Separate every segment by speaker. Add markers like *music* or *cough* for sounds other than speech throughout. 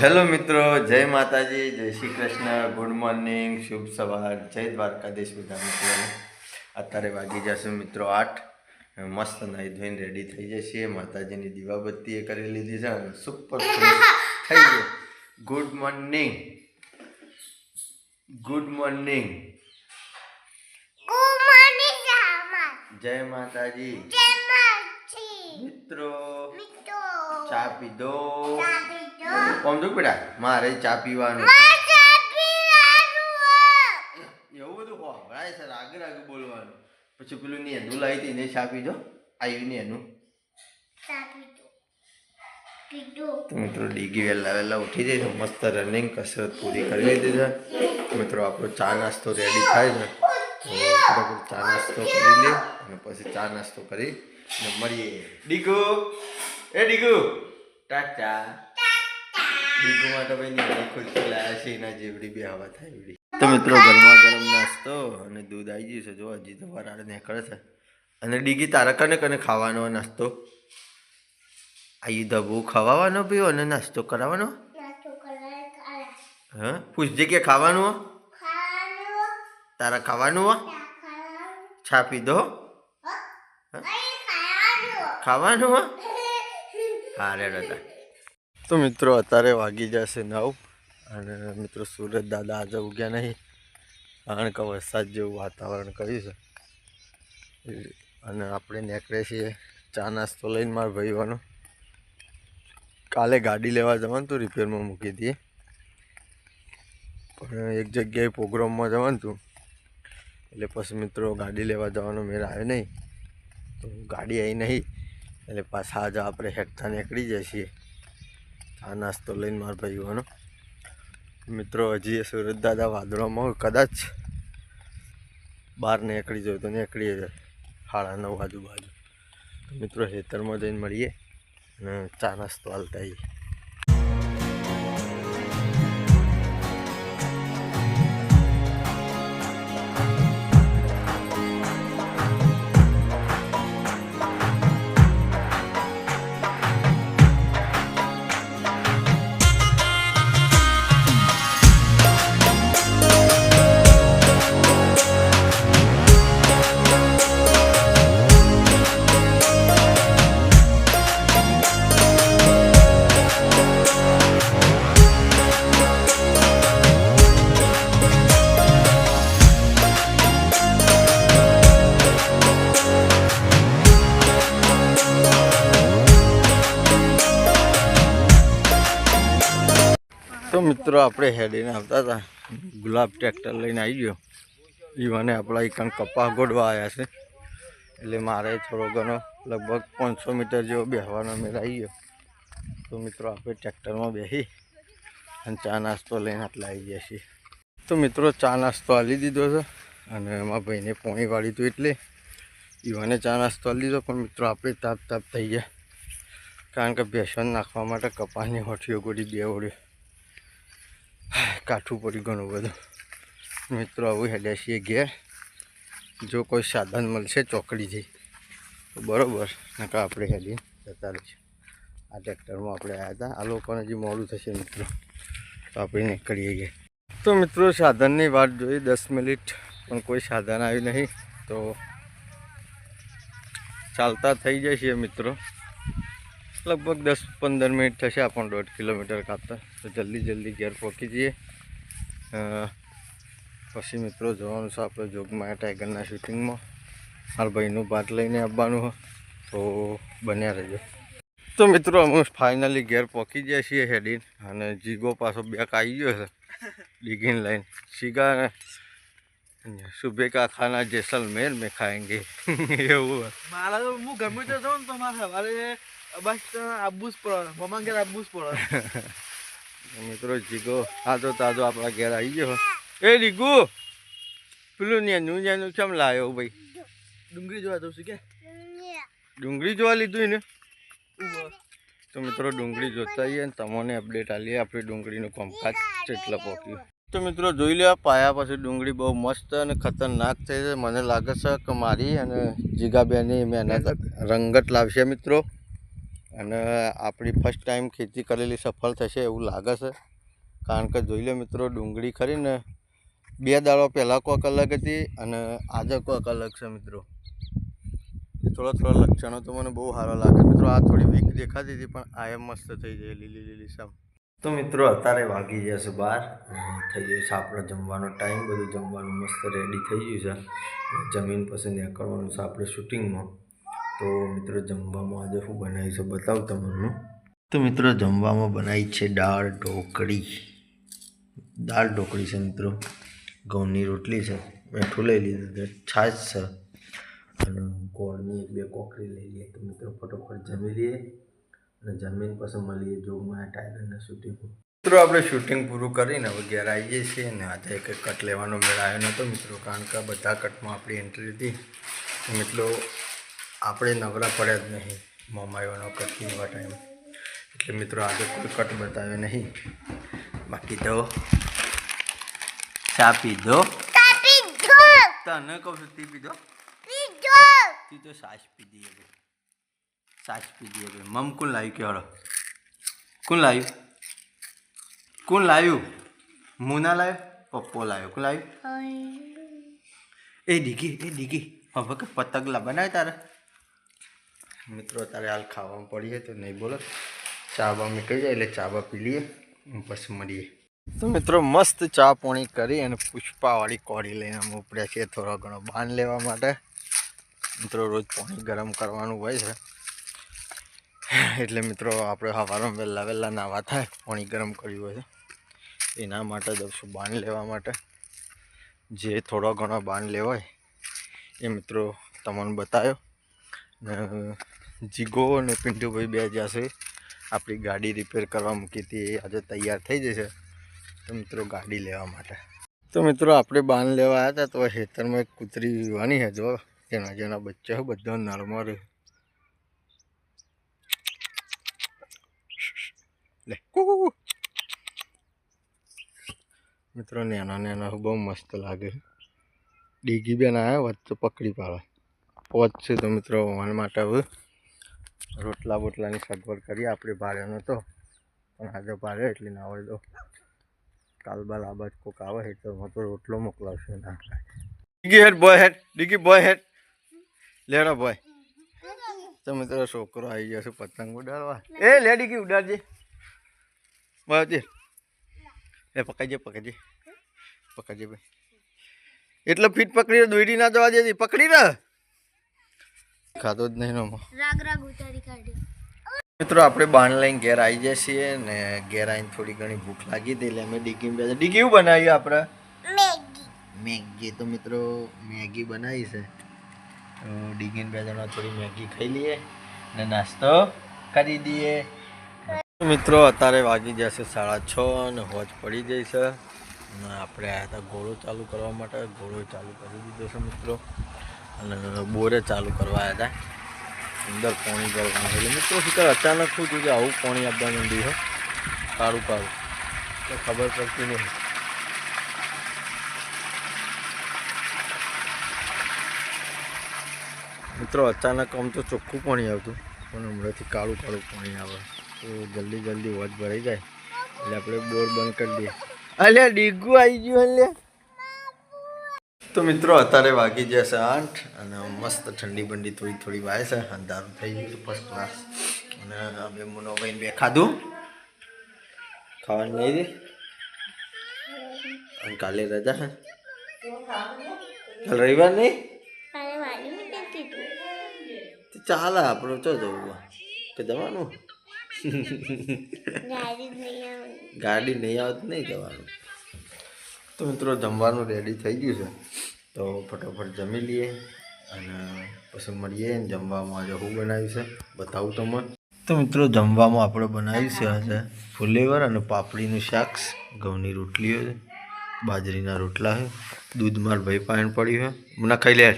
Speaker 1: Hello મિત્રો જય માતાજી જય શ્રી કૃષ્ણ ગુડ મોર્નિંગ શુભ સવાર જય દ્વારકાધીશ બધા મિત્રોને અત્યારે વાગી જશે મિત્રો આઠ મસ્ત નાહી ધોઈને રેડી થઈ જશે માતાજીની દીવાબત્તી એ કરી લીધી છે અને સુપર ફ્રેશ *laughs* થઈ ગઈ. ગુડ મોર્નિંગ ગુડ મોર્નિંગ જય માતાજી. મિત્રો ચા પીધો? કોમ જો બેટા? મારે ચા પીવાનું. એવું બધું હોભળાય છે રાગે રાગે બોલવાનું. પછી પેલું નેનું લાવી હતી ને ચા પીજો આવ્યું નેનું. તો મિત્રો ડીગી વહેલા વહેલા ઉઠી જઈશું મસ્ત રનિંગ કસરત પૂરી કરી લીધી છે. મિત્રો આપણો ચા નાસ્તો રેડી થાય છે. ફટાફટ ચા નાસ્તો કરી લે અને પછી ચા નાસ્તો કરી અને મળીએ. ડીગુ. એ ડીગુ. ટાટા. ડીગુ માટે ભાઈ ની ખુરશી લાયા છે એના જેવડી બે હવા થાય એવડી. તો મિત્રો ગરમા ગરમ નાસ્તો અને દૂધ આવી ગયું છે. જો હજી તો વરાળ નીકળે છે. અને ડીગી તારા કને કને ખાવાનો નાસ્તો? આઈ ધબુ ખવાવાનો પીવો અને નાસ્તો કરાવવાનો? હા? પૂછજે કે ખાવાનું હો? તારા ખાવાનું હો? છાપી દો. ખાવાનું? હો? *laughs* હા રે દાદા તો મિત્રો અત્યારે વાગી જશે નવ અને મિત્રો સુરત દાદા આજે ઉગ્યા નહીં. કારણ કે વરસાદ જેવું વાતાવરણ કર્યું છે. અને આપણે નીકળીએ છીએ ચા નાસ્તો લઈને મારા ભાઈઓનો. કાલે ગાડી લેવા જવાનું હતું, રિપેરમાં મૂકી દઈએ. પણ એક જગ્યાએ પ્રોગ્રામમાં જવાનું હતું. એટલે પછી મિત્રો ગાડી લેવા જવાનો મેળ આવ્યો નહીં. તો ગાડી આવી નહીં. એટલે પાછા આજે આપણે હેઠતા નીકળી જઈએ છીએ. ચા નાસ્તો લઈને મારા ભાઈઓનો મિત્રો, હજી એ સુરત દાદા વાદળામાં કદાચ બહાર નીકળી જાય તો નીકળીએ જાય સાડા નવ આજુબાજુ મિત્રો, ખેતરમાં જઈને મળીએ અને ચા નાસ્તો હાલતા આવીએ. મિત્રો, આપણે હેડીને આવતા હતા. ગુલાબ ટ્રેક્ટર લઈને આવી ગયો. ઈવાને આપણા એકણ કપાસ ગોડવા આવ્યા છે. એટલે મારે થોડો ઘણો, લગભગ પાંચસો મીટર જેવો બેસવાનો મેળ આવી ગયો. તો મિત્રો, આપણે ટ્રેક્ટરમાં બેસી અને ચા નાસ્તો લઈને આટલા આવી ગયા છીએ. તો મિત્રો, ચા નાસ્તો આલી દીધો છે અને એમાં ભાઈને પોણી વાળી હતું એટલે ઈવાને ચા નાસ્તો આલી દીધો. પણ મિત્રો, આપણે તાપ તાપ થઈ ગયા. કારણ કે બેસન નાખવા માટે કપાસની હોઠીઓ ગોળી બે ઓળી *sighs* કાઠું પડી ઘણું બધું. મિત્રો આવું હેડ્યા છીએ ઘેર. જો કોઈ સાધન મળશે ચોકડીથી, તો બરાબર નકા આપણે હેડી જતા રહીશું. આ ટ્રેક્ટરમાં આપણે આવ્યા હતા. આ લોકોને હજી મોડું થશે, મિત્રો. તો આપણે નીકળીએ ગયા તો મિત્રો, સાધનની વાત જોઈ દસ મિનિટ પણ કોઈ સાધન આવ્યું નહીં, તો ચાલતા થઈ છે મિત્રો. લગભગ દસ પંદર મિનિટ થશે આપણને દોઢ કિલોમીટર કાપતા તો જલ્દી જલ્દી ઘેર પહોંચી જઈએ. પછી મિત્રો જવાનું છે આપણે જોગમાં ટાઈગરના શૂટિંગમાં. મારા ભાઈનું ભાત લઈને આવવાનું તો બન્યા રહેજો. તો મિત્રો અમે ફાઇનલી ઘેર પહોંચી ગયા છીએ હેડીન. અને જીગો પાછો બેક આવી ગયો છે. ડિગીન લાઈન શીગા શુભેકા ખાના જેસલમેર મેં ખાएंगे *laughs* એવું.
Speaker 2: મારા હું ગમે તો જાઉં તો સવારે બસ આવવું જ પડે મમ્મા ઘેર આબુસ જ પડે. *laughs*
Speaker 1: મિત્રો જીગો તાજો તાજો આપણા ઘેર આવી ગયો. એ રીગુ પેલું ને નું કેમ લાવ્યો ભાઈ?
Speaker 2: ડુંગળી જોવા જવું છું કે?
Speaker 1: ડુંગળી જોવા લીધું ને તો મિત્રો ડુંગળી જોતા આવીએ અને તમને અપડેટ આલીએ આપણી ડુંગળીનું કામકાજ કેટલા પહોંચ્યું તો મિત્રો જોઈ લે પાયા પછી ડુંગળી બહુ મસ્ત અને ખતરનાક થઈ છે. મને લાગે છે કે મારી અને જીગાબેનની મહેનત રંગત લાવશે મિત્રો. અને આપણી ફર્સ્ટ ટાઈમ ખેતી કરેલી સફળ થશે એવું લાગે છે. કારણ કે જોઈ લો મિત્રો, ડુંગળી ખરીને બે દાડો પહેલાં કોક અલગ હતી અને આજે કોક અલગ છે મિત્રો. થોડા થોડા લક્ષણો તો મને બહુ સારો લાગે. મિત્રો, આ થોડી વીક દેખાતી હતી, પણ આ એમ મસ્ત થઈ જાય લીલી લીલી સામ. તો મિત્રો, અત્યારે વાગી જશે બહાર થઈ ગયું છે આપણો જમવાનો ટાઈમ બધું જમવાનું મસ્ત રેડી થઈ ગયું છે. જમીન પછી નીકળવાનું છે આપણે શૂટિંગમાં તો મિત્રો જમવામાં આજે શું બનાવી છે બતાવું તમને. તો મિત્રો જમવામાં બનાવી છે દાળ ઢોકળી. દાળ ઢોકળી છે મિત્રો. ઘઉંની રોટલી છે. મેઠું લઈ લીધું છે. છાશ છે. અને ગોળની એક બે કોકરી લઈ લઈએ. તો મિત્રો ફટોફટ જમી લઈએ. અને જમીન પછી મળીએ જો મારા ટાઈગરના શૂટિંગ મિત્રો આપણે શૂટિંગ પૂરું કરીને હવે ઘેર આવીએ છીએ ને આજે એક કટ લેવાનો મેળ આવ્યો નહોતો મિત્રો. કારણ કે બધા કટમાં આપણી એન્ટ્રી હતી મિત્રો આપણે નવરા પડ્યા જ નહીં. મોમાયોનો કટ લેવા ટાઈમ એટલે મિત્રો આજે કોઈ કટ બતાવ્યો નહીં. બાકી તો ચા પીધો તને કહું છું તી પીધો તી તો સાસ પીધી હવે સાસ પીધી હવે મમ કોણ લાવ્યું કે હળો? કોણ લાવ્યું કોણ લાવ્યું મુના લાવ્યો પપ્પો લાવ્યો કોણ લાવ્યું એ ડીગી એ ડીગી હવે કે પતંગલા બનાવે તારે? મિત્રો તારે હાલ ખાવામાં પડીએ તો નહીં બોલો. ચા બા મૂકી જાય એટલે ચા બા પી લઈએ પછી મળીએ. તો મિત્રો, મસ્ત ચા પોણી કરી અને પુષ્પાવાળી કોળી લઈને અમે ઉપડ્યા છીએ થોડો ઘણો બાન લેવા માટે. મિત્રો, રોજ પાણી ગરમ કરવાનું હોય છે. એટલે મિત્રો, આપણે સવારમાં વહેલા વહેલા નાવા થાય, પાણી ગરમ કર્યું હોય છે. એના માટે દઉં બાન લેવા માટે. જે થોડો ઘણો બાન લેવાય એ મિત્રો તમને બતાવ્યો. ને જીગો અને પિન્ટુભાઈ બે જશે આપણી ગાડી રિપેર કરવા મૂકી હતી. એ આજે તૈયાર થઈ જશે. તો મિત્રો ગાડી લેવા માટે. તો મિત્રો આપણે બાન લેવા આવ્યા હતા, તો ખેતરમાં એક કૂતરી વાની જો. જેના જેના બચ્ચા બધા રહે. લે. મિત્રો નાના નાના બહુ મસ્ત લાગે ડીગી બેન આવ્યા વચ્ચે પકડી પાડે. પોચ છે તો મિત્રો વન માટે હવે રોટલા બોટલાની સગવડ કરી આપણે ભાડે નહોતો પણ આજે ભાડે એટલે ના હોય તો. કાલ બાલ આ બાજ કોક આવે એટલે હું તો રોટલો મોકલાવશે ના ડીગી હેડ બોય હેડ, ડીગી બોય હેડ. લેડો બોય તો મિત્રો છોકરો આવી જશે પતંગ ઉડાડવા. એ લે ડીગી ઉડાડજે. બરાબર એ પકડજે પકડજે. પકડજે ભાઈ. એટલો ફીટ પકડી દોડી ના જવા દેતી પકડી રહે ખાધો જ નહીં
Speaker 3: રાગ રાગ ઉતારી કાઢ્યો.
Speaker 1: મિત્રો આપણે બાણ લઈને ઘેર આવી જઈએ છીએ ને ઘેર આવીને થોડી ઘણી ભૂખ લાગી હતી એટલે અમે ડીગી બે ડીગી શું બનાવ્યું આપણે?
Speaker 3: મેગી.
Speaker 1: મેગી તો મિત્રો મેગી બનાવી છે. તો ડીગીને બે જણા થોડી મેગી ખાઈ લઈએ ને નાસ્તો કરી દઈએ. મિત્રો અત્યારે વાગી જશે સાડા છ અને હોજ પડી જાય છે. અને આપણે આવ્યા હતા ઘોડો ચાલુ કરવા માટે ઘોડો ચાલુ કરી દીધો છે મિત્રો. અને બોરે ચાલુ કરવા હતા. અંદર પાણી ભરવાનું એટલે મિત્રો શું અચાનક શું થયું કે આવું પાણી આપવા માંડ્યું છે કાળું કાળું તો ખબર પડતી નહીં. મિત્રો, અચાનક આમ તો ચોખ્ખું પાણી આવતું. પણ હમણાંથી કાળું કાળું પાણી આવે. તો જલ્દી જલ્દી વોચ ભરાઈ જાય. એટલે આપણે બોર બંધ કરી દઈએ. અલ્યા, ડીગું આવી ગયું, અલ્યા. તો મિત્રો અત્યારે વાગી જશે આઠ અને મસ્ત ઠંડી બંડી થોડી થોડી વાય છે. અંધારું થઈ ગયું ફર્સ્ટ ક્લાસ અને અમે મુનોભાઈને બે ખાધું. ખાવાનું નહીં અને કાલે રજા છે. કાલે રવિવાર નહીં?
Speaker 3: તો
Speaker 1: આપણે ચો જવું કે જવાનું?
Speaker 3: ગાડી નહીં
Speaker 1: આવતી. નહીં જવાનું. તો મિત્રો જમવાનું રેડી થઈ ગયું છે. તો ફટાફટ જમી લઈએ અને પછી મળીએ જમવામાં આજે હું બનાવ્યું છે બતાવું તમને. તો મિત્રો, જમવામાં આપણે બનાવ્યું છે આજે ફુલેવર અને પાપડીનું શાક. ઘઉંની રોટલીઓ છે બાજરીના રોટલા છે દૂધ માર ભાઈ પાણી પડ્યું છે મને ખાઈ લે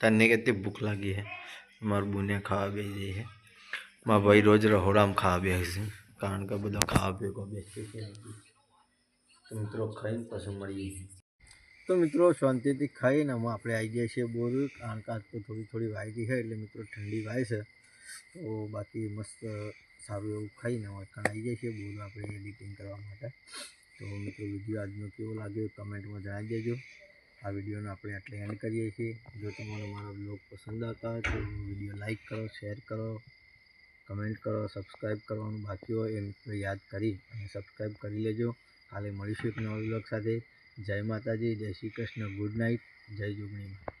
Speaker 1: તને કેટલી ભૂખ લાગી છે મારું બુને ખાવા બેસી છે મારા ભાઈ રોજ રહોડામ ખાવા બેસે કારણ કે બધા ખાવા પીવા બેસે છે. તો મિત્રો, ખાઈને પછી મળીએ. તો મિત્રો, શાંતિથી ખાઈને અમે આપણે આવી જઈએ છીએ બોર. કારણ કે તો થોડી થોડી વાગી છે એટલે મિત્રો ઠંડી વાય છે. તો બાકી મસ્ત સારું એવું ખાઈને વળખાણ આવી જાય છે બોર આપણે એડિટિંગ કરવા માટે. તો મિત્રો, વીડિયો આજનો કેવો લાગ્યો કમેન્ટમાં જણાવી દેજો આ વિડીયોને આપણે આટલે એન્ડ કરીએ છીએ. જો તમને મારો બ્લોગ પસંદ આવતા હોય તો વીડિયો લાઇક કરો શેર કરો કમેન્ટ કરો સબસ્ક્રાઈબ કરવાનું બાકી હોય એ મિત્રો યાદ કરી અને સબસ્ક્રાઈબ કરી લેજો. કાલે મળીશું એક નવા બ્લોગ સાથે. જય માતાજી જય શ્રી કૃષ્ણ. Good night. જય જોગણીમાં.